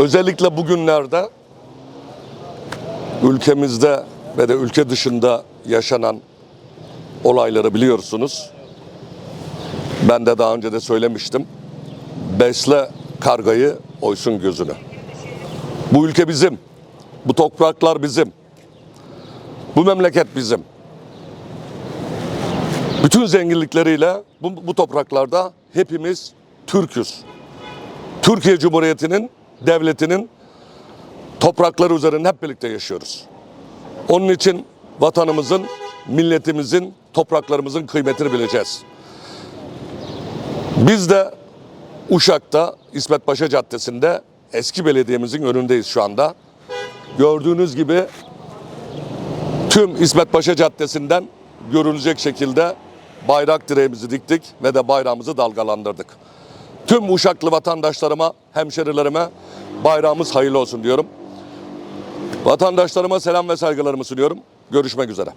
Özellikle bugünlerde ülkemizde ve de ülke dışında yaşanan olayları biliyorsunuz. Ben de daha önce de söylemiştim. Besle kargayı oysun gözünü. Bu ülke bizim. Bu topraklar bizim. Bu memleket bizim. Bütün zenginlikleriyle bu, bu topraklarda hepimiz Türk'üz. Türkiye Cumhuriyeti'nin, devletinin toprakları üzerinde hep birlikte yaşıyoruz. Onun için vatanımızın, milletimizin, topraklarımızın kıymetini bileceğiz. Biz de Uşak'ta İsmet Paşa Caddesi'nde eski belediyemizin önündeyiz şu anda. Gördüğünüz gibi tüm İsmet Paşa Caddesi'nden görülecek şekilde bayrak direğimizi diktik ve de bayrağımızı dalgalandırdık. Tüm Uşaklı vatandaşlarıma, hemşerilerime bayrağımız hayırlı olsun diyorum. Vatandaşlarıma selam ve saygılarımı sunuyorum. Görüşmek üzere.